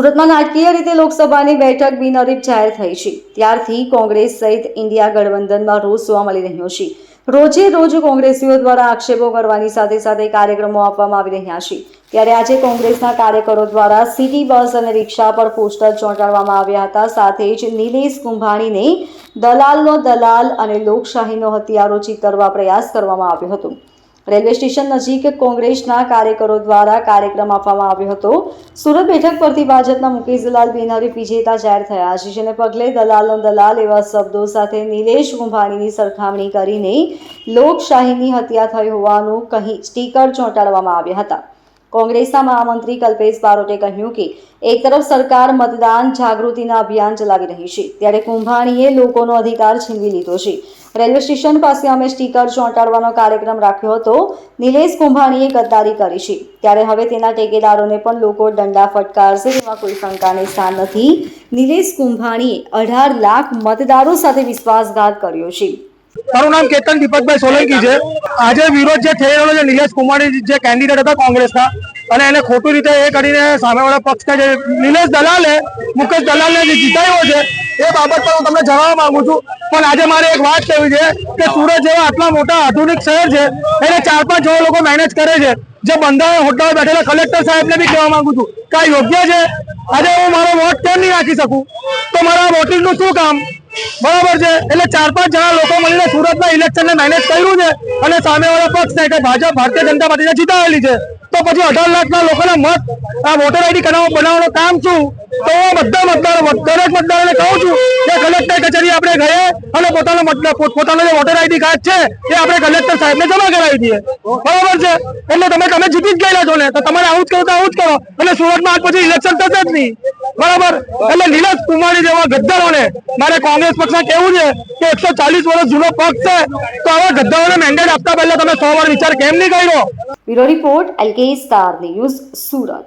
સુરતમાં નાટકીય રીતે લોકસભાની બેઠક બિનહરીફ જાહેર થઈ છે. ત્યારથી કોંગ્રેસ સહિત ઇન્ડિયા ગઠબંધનમાં રોષ જોવા મળી રહ્યો છે. રોજે રોજ કોંગ્રેસીઓ દ્વારા આક્ષેપો કરવાની સાથે સાથે કાર્યક્રમો આપવામાં આવી રહ્યા છે. ત્યારે આજે કોંગ્રેસના કાર્યકરો દ્વારા સિટી બસ અને રિક્ષા પર પોસ્ટર ચોંટાડવામાં આવ્યા હતા. સાથે જ નિલેશ કુંભાણીને દલાલનો દલાલ અને લોકશાહીનો હથિયારો ચિતરવા પ્રયાસ કરવામાં આવ્યો હતો. રેલવે સ્ટેશન નજીક કોંગ્રેસના કાર્યકરો દ્વારા કાર્યક્રમ આપવામાં આવ્યો હતો. સુરત બેઠક પરથી ભાજપના મુકેશલાલ બિનહરીફ, વિજેતા જાહેર થયા છે, જેને પગલે દલાલનો દલાલ એવા શબ્દો સાથે નિલેશ કુંભાણીની સરખામણી કરીને લોકશાહીની હત્યા થઈ હોવાનું કહી સ્ટીકર ચોંટાડવામાં આવ્યા હતા. કોંગ્રેસના મહામંત્રી કલ્પેશ બારોટે કહ્યું કે એક તરફ સરકાર મતદાન જાગૃતિના અભિયાન ચલાવી રહી છે, ત્યારે કુંભાણીએ લોકોનો અધિકાર છીનવી લીધો છે. રેલવે સ્ટેશન પાસે અમે સ્ટીકર ચોંટાડવાનો કાર્યક્રમ રાખ્યો હતો. નિલેશ કુંભાણીએ ગદ્દારી કરી છે. ત્યારે હવે તેના ટેકેદારોને પણ લોકો દંડા ફટકારશે તેમાં કોઈ શંકાને સ્થાન નથી. નિલેશ કુંભાણીએ અઢાર લાખ મતદારો સાથે વિશ્વાસઘાત કર્યો છે. મારું નામ કેતન દીપકભાઈ સોલંકી છે. આજે વિરોધ જે થઈ રહ્યો છે, નિલેશ કુમારી જે કેન્ડિડેટ હતા કોંગ્રેસના, અને એને ખોટી રીતે એ કરીને સામેવાળા પક્ષના જે નિલેશ દલાલે, મુકેશ દલાલને જે જીતાયો છે, એ બાબત પર હું તમને જણાવવા માંગુ છું. પણ આજે મારે એક વાત કહેવી છે કે સુરત જેવા આટલા મોટા આધુનિક શહેર છે, એને ચાર પાંચ જેવા લોકો મેનેજ કરે છે. જે બંધારણ હોદ્દાઓ બેઠેલા કલેક્ટર સાહેબને બી કહેવા માંગુ છું. કે યોગ્ય છે? આજે હું મારો વોટ કેમ નહીં રાખી શકું. તો મારા વોટિંગનું શું કામ? બરાબર છે. એટલે ચાર પાંચ જણા લોકો મળીને સુરતના ઇલેક્શનને મેનેજ કર્યું છે અને સામેવાળા પક્ષને કે ભાજપ, ભારતીય જનતા પાર્ટીને જીતાવેલી છે. તો પછી અઢાર લાખના લોકોના મત, આ વોટર આઈડી કરાવવા બનાવવાનું કામ શું? તો બધા મતદારો, દરેક મતદારોને કહું છું કે કલેક્ટર કચેરી આપણે ગયા પોતાનો મતલબ પોતાનો જે વોટર આઈડી કાર્ડ છે, એ આપણે કલેક્ટર સાહેબને જમા કરાવી દઈએ. બરાબર છે? એટલે તમે તમે જીતી જ ગયેલા છો ને, તો તમારે આવું જ કરો તો આવું જ કરો. અને સુરતમાં આજ પછી ઇલેક્શન થશે જ નહીં. બરાબર? એટલે નીરજ કુમારી જેવા ગદ્દારોને, મારે કોંગ્રેસ પક્ષમાં કેવું છે કે એકસો ચાલીસ વર્ષ જૂનો પક્ષ છે, તો આવા ગદ્દારોને મેન્ડેટ આપતા પહેલા તમે સો વાર વિચાર કેમ નહીં કર્યો? Bureau report LK star news Surat.